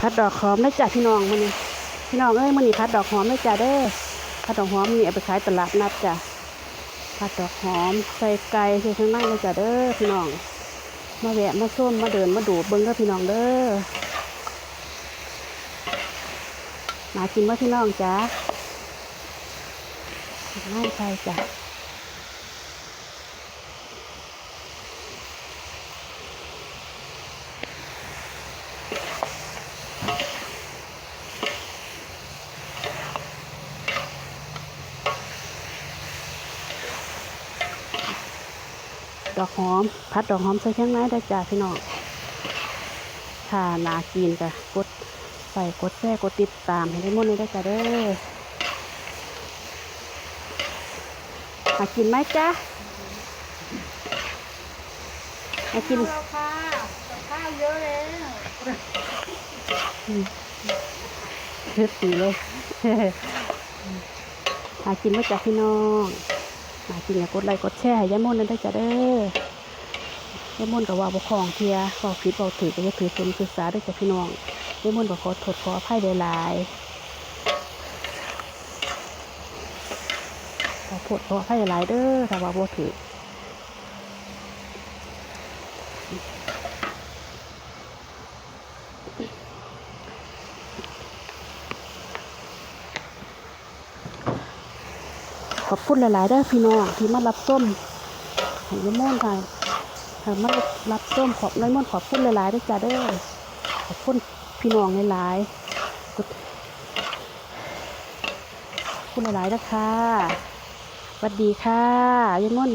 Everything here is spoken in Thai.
พัดดอกหอมได้จ้ะพี่น้องมื้อนี้พี่น้องเอ้ยมื้อนี้พัดดอกหอมได้จ้ะเด้อพัดดอกหอมนี่เอาไปขายตลาดนัดจ้ะพัดดอกหอมใส่ไก่ใส่ข้างในเลยจ้ะเด้อพี่น้อง มาแวะมาส้มมาเดินมาดูเบิ้งเด้อพี่น้องเด้อมากินว่าพี่น้องจ้ะง่ายใช่จ้ะ ดอกหอม พัดดอกหอมใส่ข้างในได้จ้ะพี่น้องถ้านากินก็กดใส่กดแช่กดติดตามให้ได้หมดเลยได้จ้ะเด้อมากินไหมจ๊ะมากินเราค่ะกับข้าวเยอะแล้วเลือดสีเลยหากินมาจากพี่น้อง หากิงอยากดไลค์กดแชร์ให้ยายมนนั่นได้จ้ะเด้อยายมนกับว่าบกคองเทียบอกผิดบอกถือก็จะถือเป็นศึกษาได้จ้ะพี่น้องยายมนกับขอถดขออภัยหลายๆขอโทษขออภัยหลายเด้อถ้าว่าบ่ถือ ขอบคุณหลายๆได้พี่น้องที่มารับส้มของยายม่วนค่ะมารับส้มขอบน้อยม่วนขอบคุณหลายๆได้จ้าเด้อขอบคุณพี่น้องหลายๆกดขอบคุณหลายๆนะคะสวัสดีค่ะยายม่วน